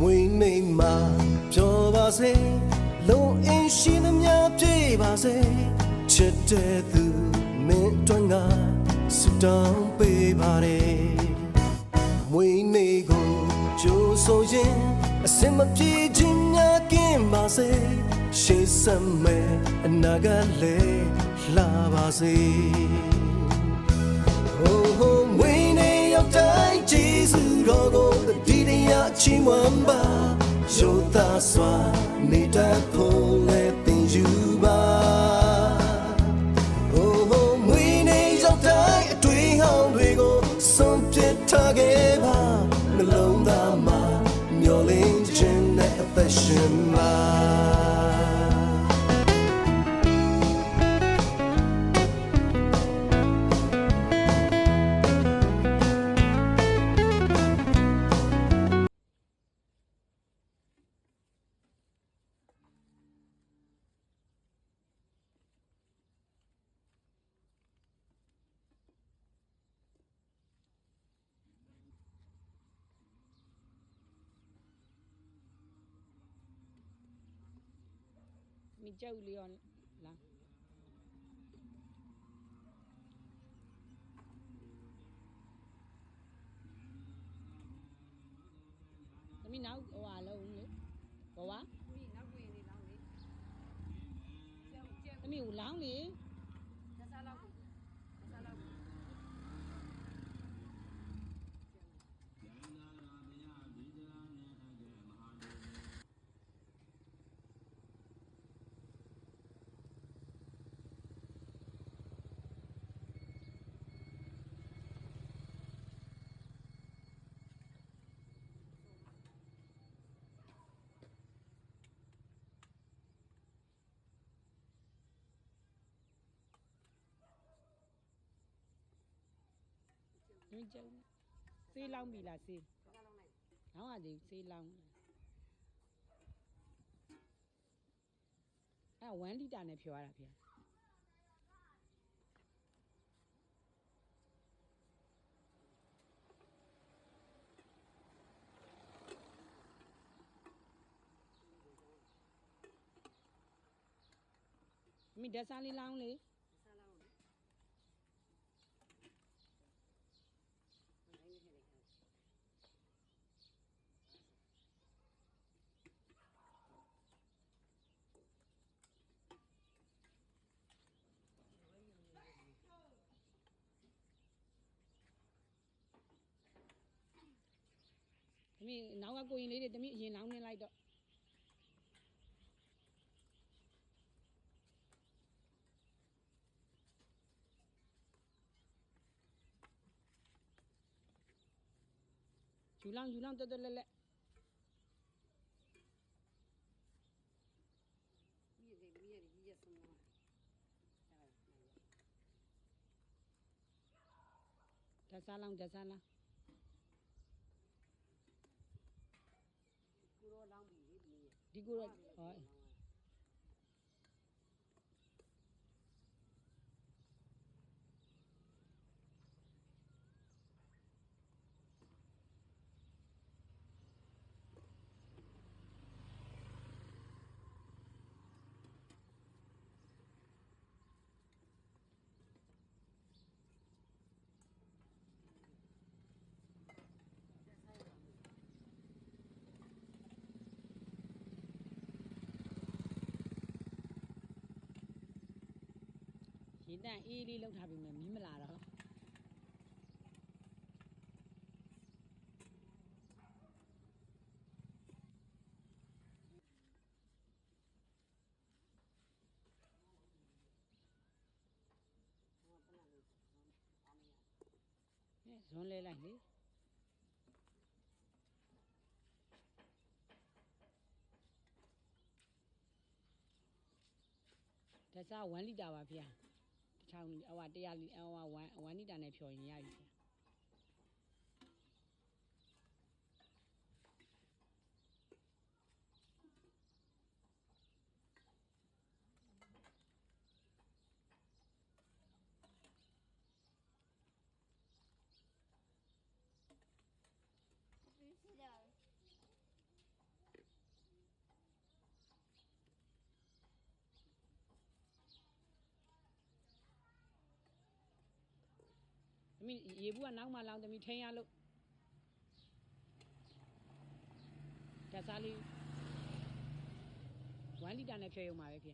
မွေးနေမှာပြောပါစေလုံအင်းရှိသမျှပြေပါစေချစ်တဲ့သူမင်းတွန်းကစတောင်းပေးပါတယ်မွေးနေကိုကြိုးဆိုရင်အစင်မပြေခြင်းများကင်းပါစေရှေးစမဲအနာကလည်းလာပါစေ when you die, Jesus, rogo, the didia chimwamba, Jota swa, nita pole, things you ba. Oh, oh, when you die, a twin hound, we go, some pit tageba, alone the ma, mioling chin, a fashion ma. မိကြောက်လေးရောလာသမီးနောက်ဟိုဟာလုံးလေဘဝမိနောက်ဝင် နေလောင်းလေကျောင်းကျောင်းသမီးကိုလောင်းလေန မိကြောက်စေးလောင်းပြီလားစေးနစားလောက်လိုက်လောင်းရသေးစေးလောင်းအဲ1လီတာနဲ့ဖြောရတာဖေမိဒက်ဆာလေးလောင်းလေ နစားလောက်လေနိုင်နေတယ် သမီးနောက်ကကိုရင်လေးတွေသမီးအရင်လောင်းနေလိုက်တော့ယူလောင်းယူလောင်းတော်တော်လက်လက်မိရမိရကြီးရဆုံးမှာအဲ့ဒါဓာတ်စားလောင်းဓာတ်စားလောင်း ကိုရောလောင်းပြီလေ ဒီနေ့ဒီ ရေတန့်အေးလေးလောက်ထားပြီမယ်မီးမလာတော့ဇွန်လဲလိုက်လေဓာတ်စား1လီတာပါဗျာတစ် ချောင်းဟိုဟာ100လီဟိုဟာ1 1လီတာနဲ့ဖြော်ရင်ရပြီ သမီးရေဘူးကနောက်မှလောင်းသမီးထိန်းရလို့ဓာတ်စားလေး1လီတာနဲ့ဖြည့်ရုံပါပဲဖေ